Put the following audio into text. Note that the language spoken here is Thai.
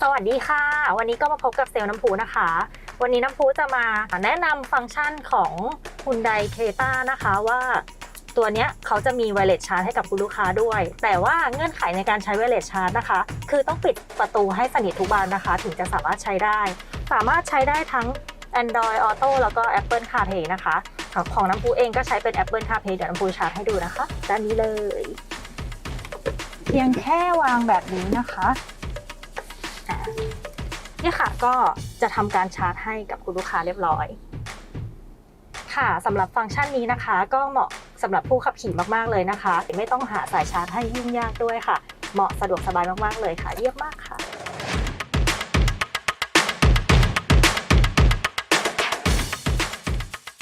สวัสดีค่ะ วันนี้ก็มาพบกับเซลล์น้ำพูนะคะ วันนี้น้ำพูจะมาแนะนำฟังก์ชันของ Hyundai Creta นะคะว่าตัวเนี้ยเขาจะมี wireless charge ให้กับคุณลูกค้าด้วย แต่ว่าเงื่อนไขในการใช้ wireless charge นะคะ คือต้องปิดประตูให้สนิททุกบานนะคะ ถึงจะสามารถใช้ได้ สามารถใช้ได้ทั้ง Android Auto แล้วก็ Apple CarPlay นะคะ ของของน้ำพูเองก็ใช้เป็น Apple CarPlay เดี๋ยวน้ำพูชาร์จให้ดูนะคะ ด้านนี้เลย เพียงแค่วางแบบนี้นะคะ เนี่ยค่ะก็จะทำการชาร์จให้กับคุณลูกค้าเรียบร้อย ค่ะสำหรับฟังก์ชันนี้นะคะ ก็เหมาะสำหรับผู้ขับขี่มากๆเลยนะคะ ไม่ต้องหาสายชาร์จให้ยุ่งยากด้วยค่ะ เหมาะสะดวกสบายมากๆเลยค่ะ เยี่ยมมากค่ะ